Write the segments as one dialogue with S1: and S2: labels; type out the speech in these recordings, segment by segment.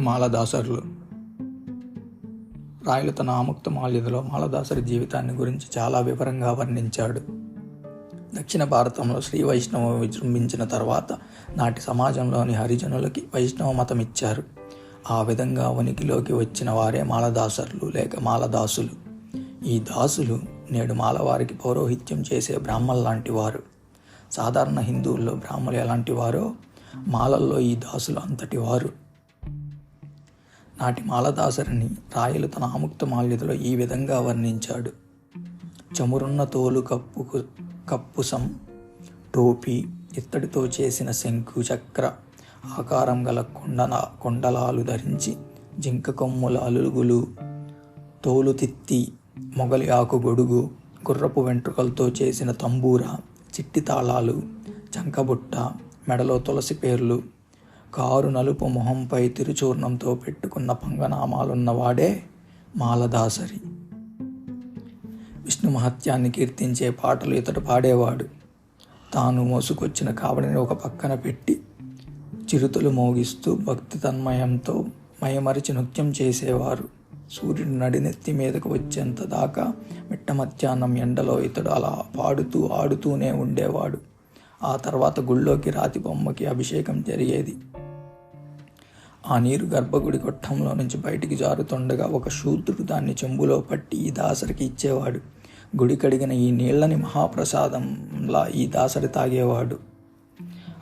S1: మాలదాసరులు. రాయలు తన ఆముక్త మాల్యదలో మాలదాసరి జీవితాన్ని గురించి చాలా వివరంగా వర్ణించాడు. దక్షిణ భారతంలో శ్రీ వైష్ణవం విజృంభించిన తర్వాత నాటి సమాజంలోని హరిజనులకి వైష్ణవ మతం ఇచ్చారు ఆ విధంగా ఉనికిలోకి వచ్చిన వారే మాలదాసరులు లేక మాలదాసులు. ఈ దాసులు నేడు మాలవారికి పౌరోహిత్యం చేసే బ్రాహ్మణ్ లాంటి వారు. సాధారణ హిందువుల్లో బ్రాహ్మణులు ఎలాంటి వారో? మాలల్లో ఈ దాసులు అంతటి వారు. నాటి మాలదాసరిని రాయలు తన ఆముక్త మాల్యతలో ఈ విధంగా వర్ణించాడు. చమురున్న తోలు కప్పుకు కప్పుసం టోపీ ఇత్తడితో చేసిన శంకు చక్ర ఆకారం గల కొండన కొండలాలు ధరించి జింక కొమ్ముల అలుగులు తోలు తిత్తి మొగలి ఆకు గొడుగు గుర్రపు వెంట్రుకలతో చేసిన తంబూర చిట్టి తాళాలు చంకబుట్ట మెడలో తులసి పేర్లు కారు నలుపు మొహంపై తిరుచూర్ణంతో పెట్టుకున్న పంగనామాలున్నవాడే మాలదాసరి. విష్ణు మహత్యాన్ని కీర్తించే పాటలు ఇతడు పాడేవాడు. తాను మోసుకొచ్చిన కావడిని ఒక పక్కన పెట్టి చిరుతలు మోగిస్తూ భక్తి తన్మయంతో మయమరిచి నృత్యం చేసేవారు. సూర్యుడు నడినెత్తి మీదకు వచ్చేంత దాకా మిట్ట మధ్యాహ్నం ఎండలో ఇతడు అలా పాడుతూ ఆడుతూనే ఉండేవాడు. ఆ తర్వాత గుళ్ళోకి రాతి బొమ్మకి అభిషేకం జరిగేది. ఆ నీరు గర్భగుడి గొట్టంలో నుంచి బయటికి జారుతుండగా ఒక శూద్రుడు దాన్ని చెంబులో పట్టి ఈ దాసరికి ఇచ్చేవాడు. గుడి కడిగిన ఈ నీళ్ళని మహాప్రసాదంలా ఈ దాసరి తాగేవాడు.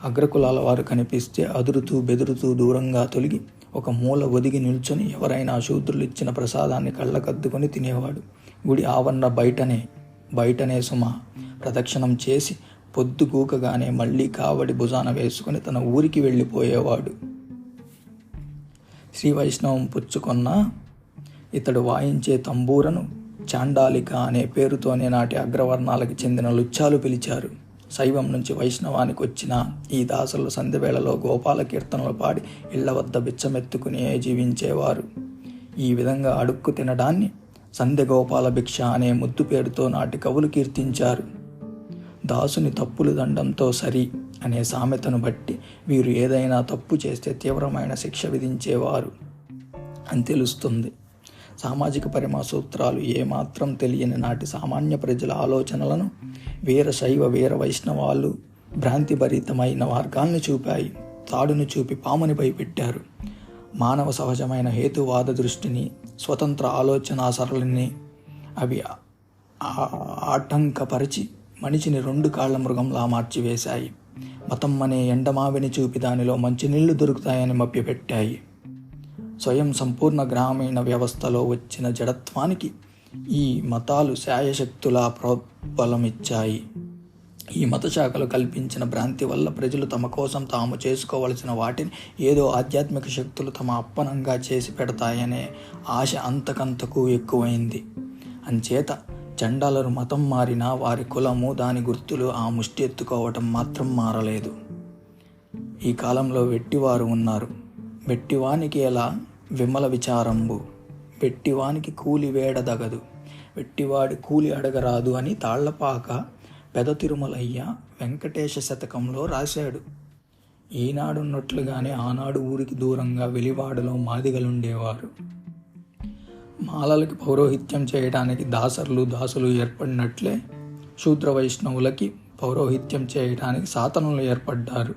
S1: అగ్రకులాల వారు కనిపిస్తే అదురుతూ బెదురుతూ దూరంగా తొలగి ఒక మూల ఒదిగి నిల్చొని ఎవరైనా శూద్రులు ఇచ్చిన ప్రసాదాన్ని కళ్ళకద్దుకొని తినేవాడు. గుడి ఆవరణ బయటనే బయటనే సుమ ప్రదక్షిణం చేసి పొద్దుగూకగానే మళ్ళీ కావడి భుజాన వేసుకుని తన ఊరికి వెళ్ళిపోయేవాడు. శ్రీ వైష్ణవం పుచ్చుకొన్న ఇతడు వాయించే తంబూరను చాండాలిక అనే పేరుతోనే నాటి అగ్రవర్ణాలకు చెందిన లుచ్చాలు పిలిచారు. శైవం నుంచి వైష్ణవానికి వచ్చిన ఈ దాసులు సంధ్యవేళలో గోపాల కీర్తనలు పాడి ఇళ్ళ వద్ద బిచ్చమెత్తుకుని జీవించేవారు. ఈ విధంగా అడుక్కు తినడాన్ని సంధ్య గోపాల భిక్ష అనే ముద్దు పేరుతో నాటి కవులు కీర్తించారు. దాసుని తప్పులు దండంతో సరి అనే సామెతను బట్టి వీరు ఏదైనా తప్పు చేస్తే తీవ్రమైన శిక్ష విధించేవారు అని తెలుస్తుంది. సామాజిక పరిమా సూత్రాలు ఏమాత్రం తెలియని నాటి సామాన్య ప్రజల ఆలోచనలను వీర శైవ వీర వైష్ణవాలు భ్రాంతిభరితమైన మార్గాల్ని చూపాయి. తాడును చూపి పాముని భయపెట్టారు. మానవ సహజమైన హేతువాద దృష్టిని స్వతంత్ర ఆలోచన సరళిని అవి ఆటంకపరిచి మనిషిని రెండు కాళ్ళ మృగంలా మార్చివేశాయి. మతం అనే ఎండమావిని చూపి దానిలో మంచినీళ్ళు దొరుకుతాయని మభ్యపెట్టాయి. స్వయం సంపూర్ణ గ్రామీణ వ్యవస్థలో వచ్చిన జడత్వానికి ఈ మతాలు శాయశక్తులా ప్రోద్బలమిచ్చాయి. ఈ మత శాఖలు కల్పించిన భ్రాంతి వల్ల ప్రజలు తమ కోసం తాము చేసుకోవలసిన వాటిని ఏదో ఆధ్యాత్మిక శక్తులు తమ అప్పనంగా చేసి పెడతాయనే ఆశ అంతకంతకు ఎక్కువైంది. అంచేత చండాలరు మతం మారినా వారి కులము దాని గుర్తులు ఆ ముష్టి ఎత్తుకోవటం మాత్రం మారలేదు. ఈ కాలంలో వెట్టివారు ఉన్నారు. వెట్టివానికి ఎలా? విమల విచారంబు. వెట్టివానికి కూలి వేడదగదు వెట్టివాడి కూలి అడగరాదు అని తాళ్ళపాక పెద తిరుమలయ్య వెంకటేశ శతకంలో రాశాడు. ఈనాడున్నట్లుగానే ఆనాడు ఊరికి దూరంగా వెలివాడలో మాదిగలుండేవారు. మాలలకి పౌరోహిత్యం చేయడానికి దాసర్లు దాసులు ఏర్పడినట్లే శూద్ర వైష్ణవులకి పౌరోహిత్యం చేయడానికి సాతనులు ఏర్పడ్డారు.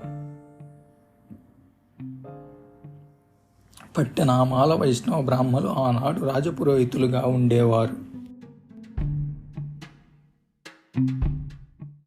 S1: పట్టెనామాల వైష్ణవ బ్రాహ్మలు ఆనాడు రాజపురోహితులుగా ఉండేవారు.